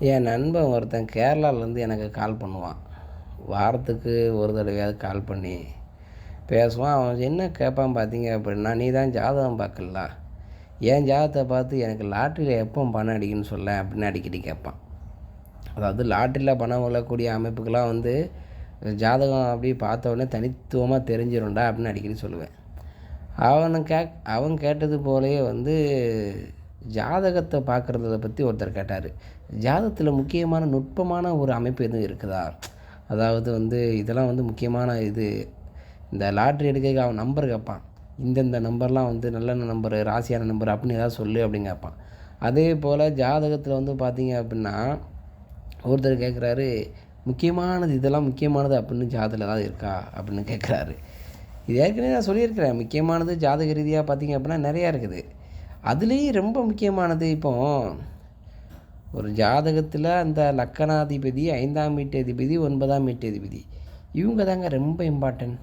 என் நண்பன் ஒருத்தன் கேரளாவிலேருந்து எனக்கு கால் பண்ணுவான். வாரத்துக்கு ஒரு தடவையாவது கால் பண்ணி பேசுவான். அவன் என்ன கேட்பான் பார்த்தீங்க அப்படின்னா நீ தான் ஜாதகம் பார்க்கல. என் ஜாதகத்தை பார்த்து எனக்கு லாட்ரியில் எப்போ பணம் அடிக்குன்னு சொல்ல அப்படின்னு அடிக்கடி கேட்பான். அதாவது லாட்ரியில் பணம் விழக்கூடிய அமைப்புக்கெல்லாம் வந்து ஜாதகம் அப்படி பார்த்த உடனே தனித்துவமாக தெரிஞ்சிடும்டா அப்படின்னு அடிக்கடி சொல்லுவேன். அவனை கேக் அவன் கேட்டது போலயே வந்து ஜாதகத்தை பார்க்குறத பற்றி ஒருத்தர் கேட்டார். ஜாதகத்தில் முக்கியமான நுட்பமான ஒரு அமைப்பு எதுவும் இருக்குதா? அதாவது வந்து இதெல்லாம் வந்து முக்கியமான இது. இந்த லாட்ரி எடுக்க அவன் நம்பர் கேட்பான். இந்தந்த நம்பர்லாம் வந்து நல்ல நம்பர் ராசியான நம்பர் அப்படின்னு ஏதாவது சொல்லு அப்படின்னு கேட்பான். அதே போல் ஜாதகத்தில் வந்து பார்த்தீங்க அப்படின்னா ஒருத்தர் கேட்குறாரு முக்கியமானது இதெல்லாம் முக்கியமானது அப்படின்னு ஜாதகத்தில் ஏதாவது இருக்கா? அப்படின்னு கேட்குறாரு. இது ஏற்கனவே நான் சொல்லியிருக்கிறேன். முக்கியமானது ஜாதக ரீதியாக பார்த்தீங்க அப்படின்னா நிறையா இருக்குது. அதுலேயும் ரொம்ப முக்கியமானது இப்போது ஒரு ஜாதகத்தில் அந்த லக்கணாதிபதி ஐந்தாம் வீட்டதிபதி ஒன்பதாம் வீட்டதிபதி. இவங்க தாங்க ரொம்ப இம்பார்ட்டன்ட்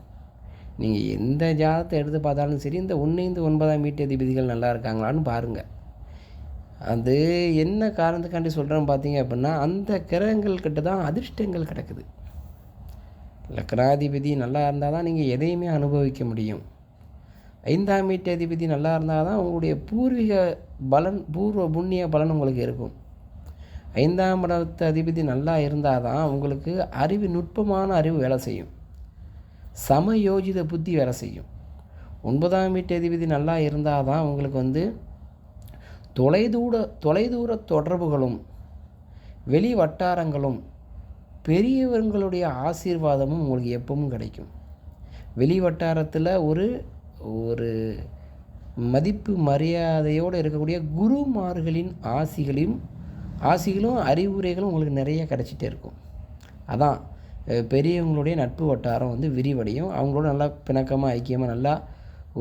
நீங்கள் எந்த ஜாதகத்தை எடுத்து பார்த்தாலும் சரி இந்த ஒன்று இந்த ஒன்பதாம் வீட்டதிபதிகள் நல்லா இருக்காங்களான்னு பாருங்கள் அது என்ன காரணத்துக்காண்டி சொல்கிறேன்னு பார்த்தீங்க அப்படின்னா அந்த கிரகங்கள் கிட்ட தான் அதிர்ஷ்டங்கள் கிடக்குது. லக்னாதிபதி நல்லா இருந்தால் தான் நீங்கள் எதையுமே அனுபவிக்க முடியும். ஐந்தாம் வீட்டு அதிபதி நல்லா இருந்தால் தான் உங்களுடைய பூர்வீக பலன் பூர்வ புண்ணிய பலன் உங்களுக்கு இருக்கும். ஐந்தாம் இடத்து அதிபதி நல்லா இருந்தால் தான் உங்களுக்கு அறிவு நுட்பமான அறிவு வேலை செய்யும். சமயோஜித புத்தி வேலை செய்யும். ஒன்பதாம் வீட்டு அதிபதி நல்லா இருந்தால் தான் உங்களுக்கு வந்து தொலைதூர தொலைதூர தொடர்புகளும் வெளி வட்டாரங்களும் பெரியவர்களுடைய ஆசீர்வாதமும் உங்களுக்கு எப்பவும் கிடைக்கும். வெளி வட்டாரத்தில் ஒரு ஒரு மதிப்பு மரியாதையோடு இருக்கக்கூடிய குருமார்களின் ஆசிகளையும் ஆசிகளும் அறிவுரைகளும் உங்களுக்கு நிறைய கிடச்சிட்டே இருக்கும். அதான் பெரியவங்களுடைய நட்பு வட்டாரம் வந்து விரிவடையும். அவங்களோட நல்லா பிணக்கமாக ஐக்கியமாக நல்லா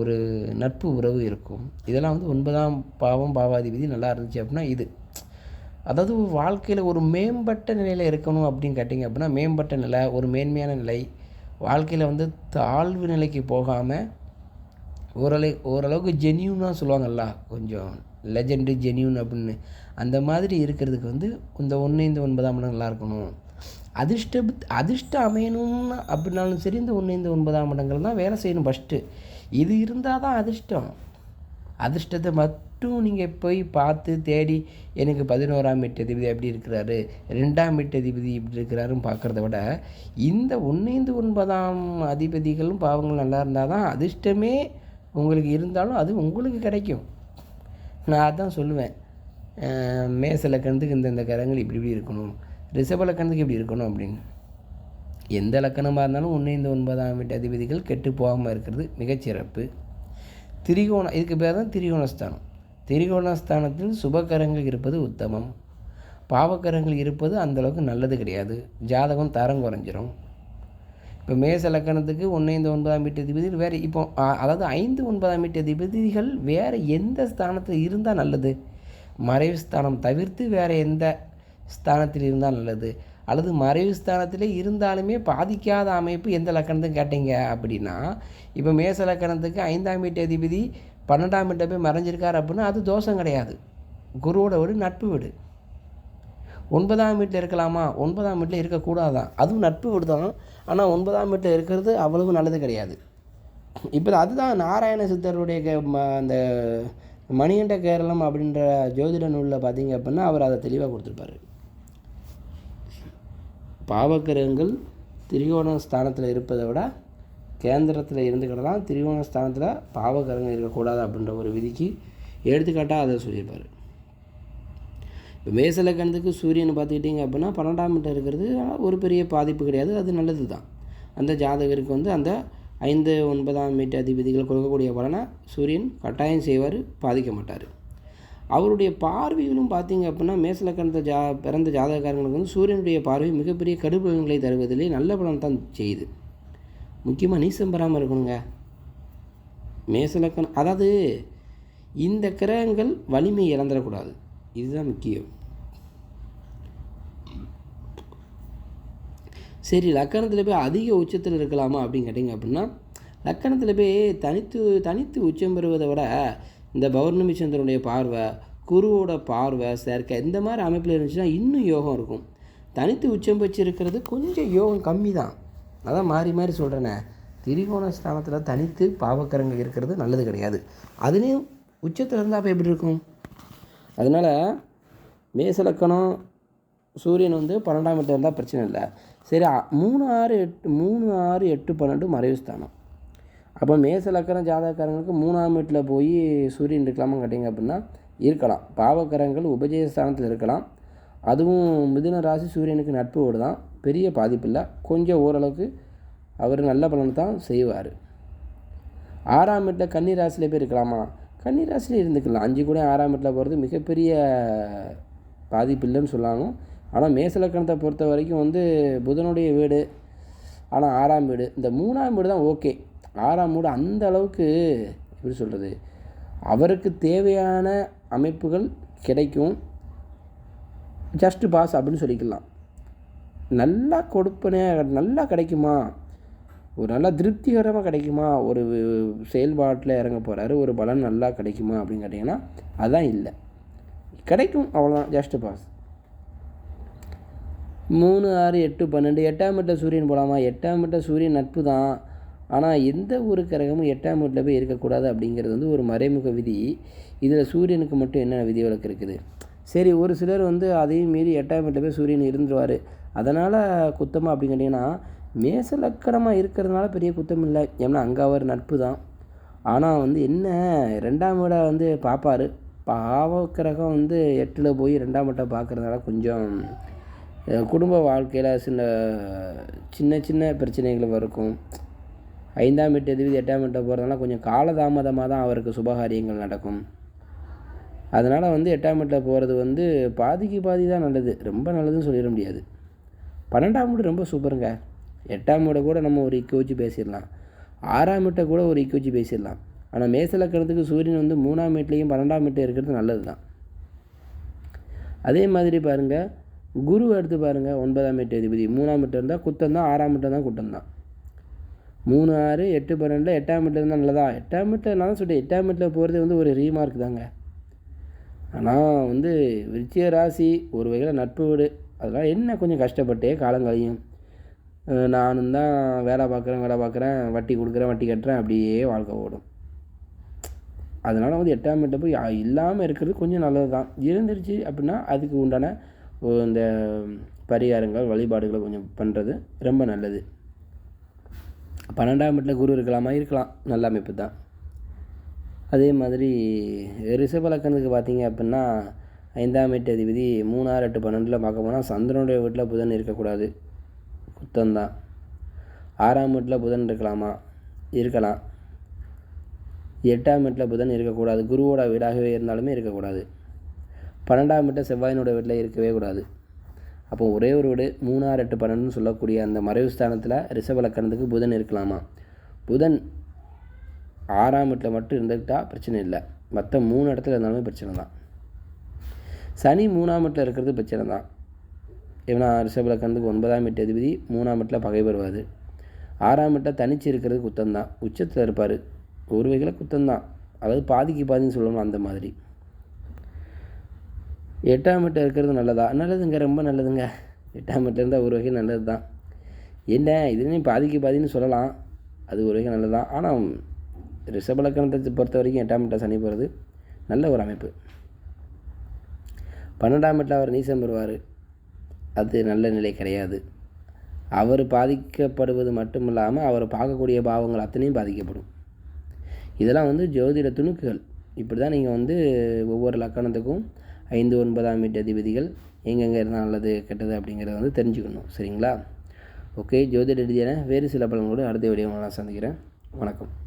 ஒரு நட்பு உறவு இருக்கும். இதெல்லாம் வந்து ஒன்பதாம் பாவம் பாவாதிபதி நல்லா இருந்துச்சு அப்படின்னா இது. அதாவது வாழ்க்கையில் ஒரு மேம்பட்ட நிலையில் இருக்கணும் அப்படின்னு கேட்டிங்க அப்படின்னா மேம்பட்ட நிலை ஒரு மேன்மையான நிலை வாழ்க்கையில் வந்து தாழ்வு நிலைக்கு போகாமல் ஓரளவு ஓரளவுக்கு ஜென்யூனாக சொல்லுவாங்கல்ல கொஞ்சம் லெஜெண்டு ஜென்யூன் அப்படின்னு. அந்த மாதிரி இருக்கிறதுக்கு வந்து இந்த ஒன்று இந்த ஒன்பதாம் இடம் நல்லா இருக்கணும் அதிர்ஷ்ட அதிர்ஷ்டம் அமையணும்னு அப்படின்னாலும் சரி இந்த ஒன்று இந்த ஒன்பதாம் இடங்கள் தான் வேலை செய்யணும் ஃபஸ்ட்டு இது இருந்தால் தான் அதிர்ஷ்டம். அதிர்ஷ்டத்தை மட்டும் நீங்கள் போய் பார்த்து தேடி எனக்கு பதினோராம் வீட்டு அதிபதி எப்படி இருக்கிறாரு ரெண்டாம் வீட்டு அதிபதி இப்படி இருக்கிறாருன்னு பார்க்குறத விட இந்த ஒன்று இந்த ஒன்பதாம் அதிபதிகளும் பாவங்களும் நல்லா இருந்தால் தான் அதிர்ஷ்டமே உங்களுக்கு இருந்தாலும் அது உங்களுக்கு கிடைக்கும். நான் அதான் சொல்லுவேன். அஹ் மேச லக்கணத்துக்கு இந்தந்த கரங்கள் இப்படி இப்படி இருக்கணும். ரிஷப லக்கணத்துக்கு இப்படி இருக்கணும் அப்படின்னு. எந்த லக்கணமாக இருந்தாலும் ஒன்று இந்த ஒன்பதாம் வீட்டு அதிபதிகள் கெட்டு போகாமல் இருக்கிறது மிகச்சிறப்பு திரிகோணம் இதுக்கு பேர் தான் திரிகோணஸ்தானம். திரிகோணஸ்தானத்தில் சுபகரங்கள் இருப்பது உத்தமம். பாவக்கரங்கள் இருப்பது அந்தளவுக்கு நல்லது கிடையாது. ஜாதகம் தரம் குறைஞ்சிரும். இப்போ மேச லக்கணத்துக்கு ஒன்று ஒன்பதாம் வீட்டு அதிபதிகள் வேறு இப்போ அதாவது ஐந்து ஒன்பதாம் வீட்டு அதிபதிகள் வேறு எந்த ஸ்தானத்தில் இருந்தால் நல்லது? மறைவு ஸ்தானம் தவிர்த்து வேறு எந்த ஸ்தானத்தில் இருந்தால் நல்லது? அல்லது மறைவு ஸ்தானத்திலே இருந்தாலுமே பாதிக்காத அமைப்பு எந்த லக்கணத்துக்கு கேட்டீங்க அப்படின்னா இப்போ மேச லக்கணத்துக்கு ஐந்தாம் வீட்டு அதிபதி பன்னெண்டாம் வீட்டை போய் மறைஞ்சிருக்கார் அப்படின்னா அது தோஷம் கிடையாது. குருவோட வீடு நட்பு வீடு. ஒன்பதாம் வீட்டில் இருக்கலாமா? ஒன்பதாம் வீட்டில் இருக்கக்கூடாதான் அதுவும் நட்பு வீடு தான் ஆனால் ஒன்பதாம் வீட்டில் இருக்கிறது அவ்வளவு நல்லது கிடையாது. இப்போ அதுதான் நாராயண சித்தருடைய கே- அந்த மணிகண்ட கேரளம் அப்படின்ற ஜோதிட நூலில் பார்த்தீங்க அப்படின்னா அவர் அதை தெளிவாக கொடுத்துருப்பாரு. பாவக்கிரகங்கள் திரிகோண ஸ்தானத்தில் இருப்பதை விட கேந்திரத்தில் இருந்துக்கிட்டதான் திரிகோண ஸ்தானத்தில் பாவக்கிரகங்கள் இருக்கக்கூடாது அப்படின்ற ஒரு விதிக்கு எடுத்துக்காட்டாக அதை சொல்லியிருப்பார். இப்போ மேசலக்கணத்துக்கு சூரியன் பார்த்துக்கிட்டிங்க அப்படின்னா பன்னெண்டாம் மீட்டர் இருக்கிறது ஒரு பெரிய பாதிப்பு கிடையாது அது நல்லது தான். அந்த ஜாதகருக்கு வந்து அந்த ஐந்து ஒன்பதாம் மீட்டர் அதிபதிகள் கொடுக்கக்கூடிய பலனை சூரியன் கட்டாயம் செய்வார் பாதிக்க மாட்டார். அவருடைய பார்வைகளும் பார்த்தீங்க அப்படின்னா மேசலக்கணத்தை ஜா பிறந்த ஜாதகக்காரங்களுக்கு வந்து சூரியனுடைய பார்வை மிகப்பெரிய கடுபலன்களை தருவதிலே நல்ல பலன் தான் செய்யுது. முக்கியமாக நீசம் பெறாமல் இருக்கணுங்க. மேசலக்கணம் அதாவது இந்த கிரகங்கள் வலிமை இழந்துடக்கூடாது. இதுதான் முக்கியம். சரி லக்கணத்தில் போய் அதிக உச்சத்தில் இருக்கலாமா அப்படின்னு கேட்டிங்க அப்படின்னா லக்கணத்தில் போய் தனித்து தனித்து உச்சம் பெறுவதை விட இந்த பௌர்ணமி சந்திரனுடைய பார்வை குருவோட பார்வை சேர்க்கை இந்த மாதிரி அமைப்பில் இருந்துச்சுன்னா இன்னும் யோகம் இருக்கும். தனித்து உச்சம் வச்சு இருக்கிறது கொஞ்சம் யோகம் கம்மி தான் அதான் மாறி மாறி சொல்கிறேனே திரிகோண ஸ்தானத்தில் தனித்து பாவக்கரங்கள் இருக்கிறது நல்லது கிடையாது. அதுலேயும் உச்சத்தில் இருந்தால் அப்போ எப்படி இருக்கும்? அதனால் மேசலக்கணம் சூரியன் வந்து பன்னெண்டாம் வீட்டில் இருந்தால் பிரச்சனை இல்லை. சரி மூணு ஆறு எட்டு மூணு ஆறு எட்டு பன்னெண்டு மறைவு ஸ்தானம். அப்போ மேசலக்கணம் ஜாதகக்காரங்களுக்கு மூணாம் வீட்டில் போய் சூரியன் இருக்கலாமா கேட்டிங்க அப்படின்னா இருக்கலாம். பாவக்கரங்கள் உபஜய ஸ்தானத்தில் இருக்கலாம். அதுவும் மிதுன ராசி சூரியனுக்கு நட்பு தான். பெரிய பாதிப்பு இல்லை. கொஞ்சம் ஓரளவுக்கு அவர் நல்ல பலன் தான் செய்வார். ஆறாம் வீட்டில் கன்னி ராசியில் போய் இருக்கலாமா? கன்னி ராசியில் இருந்துக்கலாம். அஞ்சு கூட ஆறாம் வீட்டில் போகிறது மிகப்பெரிய பாதிப்பு இல்லைன்னு சொல்லாங்க. ஆனால் மேசலக்கணத்தை பொறுத்த வரைக்கும் வந்து புதனுடைய வீடு ஆனால் ஆறாம் வீடு. இந்த மூணாம் வீடு தான் ஓகே. ஆறாம் வீடு அந்த அளவுக்கு எப்படி சொல்கிறது அவருக்கு தேவையான அமைப்புகள் கிடைக்கும். ஜஸ்ட் பாஸ் அப்படின்னு சொல்லிக்கலாம். நல்லா கொடுப்பனே நல்லா கிடைக்குமா? ஒரு நல்லா திருப்திகரமாக கிடைக்குமா? ஒரு செயல்பாட்டில் இறங்க போகிறாரு ஒரு பலன் நல்லா கிடைக்குமா அப்படின்னு கேட்டிங்கன்னா அதுதான் இல்லை. கிடைக்கும் அவ்வளோதான் ஜஸ்ட் பாஸ் மூணு ஆறு எட்டு பன்னெண்டு எட்டாம் வீட்டில் சூரியன் போகலாமா எட்டாம் வீட்டில் சூரியன் நட்பு தான். ஆனால் எந்த ஒரு கிரகமும் எட்டாம் வீட்டில் போய் இருக்கக்கூடாது அப்படிங்கிறது வந்து ஒரு மறைமுக விதி. இதில் சூரியனுக்கு மட்டும் என்ன விதி விலக்கு இருக்குது? சரி ஒரு சிலர் வந்து அதையும் மீறி எட்டாம் வீட்டில் போய் சூரியன் இருந்துருவார். அதனால் குத்தமாக அப்படின்னு கேட்டிங்கன்னா மேச லக்கணமாக இருக்கிறதுனால பெரிய குத்தம் இல்லை. ஏன்னா அங்கே அவர் நட்பு தான் ஆனால் வந்து என்ன ரெண்டாம் வீடாக வந்து பார்ப்பார் பாவக்கிரகம் வந்து எட்டில் போய் ரெண்டாம் வீட்டை பார்க்குறதுனால கொஞ்சம் குடும்ப வாழ்க்கையில் சில சின்ன சின்ன பிரச்சனைகள் இருக்கும் ஐந்தாம் வீட்டு எதிர்வி எட்டாம் வீட்டை போகிறதுனால கொஞ்சம் காலதாமதமாக தான் அவருக்கு சுபகாரியங்கள் நடக்கும். அதனால் வந்து எட்டாம் வீட்டில் போகிறது வந்து பாதிக்கு பாதி தான் நல்லது. ரொம்ப நல்லதுன்னு சொல்லிட முடியாது. பன்னெண்டாம் வீடு ரொம்ப சூப்பருங்க. எட்டாம் வீடை கூட நம்ம ஒரு இக்கு வச்சு பேசிடலாம். ஆறாம் வீட்டை கூட ஒரு இக்கு வச்சு பேசிடலாம். ஆனால் மேசலக்கணத்துக்கு சூரியன் வந்து மூணாம் வீட்லேயும் பன்னெண்டாம் வீட்டில் இருக்கிறது நல்லது தான் அதே மாதிரி பாருங்கள் குரு எடுத்து பாருங்கள் ஒன்பதாம் வீட்டு அதிபதி. மூணாம் வீட்டு இருந்தால் குத்தம் தான் ஆறாம் வீட்டு தான் குத்தம் தான். மூணு ஆறு எட்டு பன்னெண்டு எட்டாம் மீட்டர் இருந்தால் நல்லதா? எட்டாம் மீட்டர் நான் சொல்லிட்டேன் எட்டாம் மீட்டரில் போகிறது வந்து ஒரு ரீமார்க் தாங்க. ஆனால் வந்து விருச்சிய ராசி ஒரு வகையில் நட்பு வீடு. அதெல்லாம் என்ன கொஞ்சம் கஷ்டப்பட்டே காலங்களையும் நானும் தான் வேலை பார்க்குறேன் வேலை பார்க்குறேன் வட்டி கொடுக்குறேன் வட்டி கட்டுறேன் அப்படியே வாழ்க்கை ஓடும். அதனால் வந்து எட்டாம் மீட்டர் போய் இல்லாமல் இருக்கிறது கொஞ்சம் நல்லது தான். இருந்துருச்சு அப்படின்னா அதுக்கு உண்டான இந்த பரிகாரங்கள் வழிபாடுகளை கொஞ்சம் பண்ணுறது ரொம்ப நல்லது. பன்னெண்டாம் வீட்டில் குரு இருக்கலாமா? இருக்கலாம். நல்ல அமைப்பு தான். அதே மாதிரி ரிஷபலக்கணத்துக்கு பார்த்தீங்க அப்படின்னா ஐந்தாம் வீட்டு அதிபதி மூணாறு எட்டு பன்னெண்டில் பார்க்க போனால் சந்திரனுடைய வீட்டில் புதன் இருக்கக்கூடாது. குத்தந்தான் ஆறாம் வீட்டில் புதன் இருக்கலாமா? இருக்கலாம். எட்டாம் வீட்டில் புதன் இருக்கக்கூடாது. குருவோட வீடாகவே இருந்தாலுமே இருக்கக்கூடாது. பன்னெண்டாம் வீட்டை செவ்வாயினோட வீட்டில் இருக்கவே கூடாது. அப்போ ஒரே ஒரு வீடு மூணாறு எட்டு பன்னெண்டுன்னு சொல்லக்கூடிய அந்த மறைவு ஸ்தானத்தில் ரிஷப லக்கணத்துக்கு புதன் இருக்கலாமா? புதன் ஆறாம் வீட்டில் மட்டும் இருந்துக்கிட்டால் பிரச்சனை இல்லை. மற்ற மூணு இடத்துல இருந்தாலுமே பிரச்சனை தான் சனி மூணாம் வீட்டில் இருக்கிறது பிரச்சனை தான் ஏன்னா ரிஷப லக்கணத்துக்கு ஒன்பதாம் வீட்டு அதிபதி மூணாம் வீட்டில் பகை வருவார் ஆறாம் வீட்டில் தனிச்சு இருக்கிறது குத்தம் தான் உச்சத்தில் இருப்பார். ஒரு வகையில் குத்தந்தான் அதாவது பாதிக்கு பாதின்னு சொல்லணும் அந்த மாதிரி. எட்டாம் வீட்டில் இருக்கிறது நல்லதா? நல்லதுங்க ரொம்ப நல்லதுங்க. எட்டாம் வீட்டில் இருந்தால் ஒரு வகை நல்லது தான் என்ன? இதுலேயும் பாதிக்கு பாதின்னு சொல்லலாம். அது ஒரு வகை நல்லது தான் ஆனால் ரிஷபலக்கணத்தை பொறுத்த வரைக்கும் எட்டாம் வீட்டில் சனி போகிறது நல்ல ஒரு அமைப்பு. பன்னெண்டாம் வீட்டில் அவர் நீசம் பெறுவார். அது நல்ல நிலை கிடையாது. அவர் பாதிக்கப்படுவது மட்டும் இல்லாமல் அவர் பார்க்கக்கூடிய பாவங்கள் அத்தனையும் பாதிக்கப்படும். இதெல்லாம் வந்து ஜோதிட துணுக்குகள். இப்படி தான் நீங்கள் வந்து ஒவ்வொரு லக்கணத்துக்கும் ஐந்து ஒன்பதாம் வீட்டு அதிபதிகள் எங்கெங்கே இருந்தால் நல்லது கெட்டது அப்படிங்கிறத வந்து தெரிஞ்சுக்கணும். சரிங்களா? ஓகே ஜோதிட ரீதியான வேறு சில பலன்களோடு அடுத்த வீடியோ நான் சந்திக்கிறேன். வணக்கம்.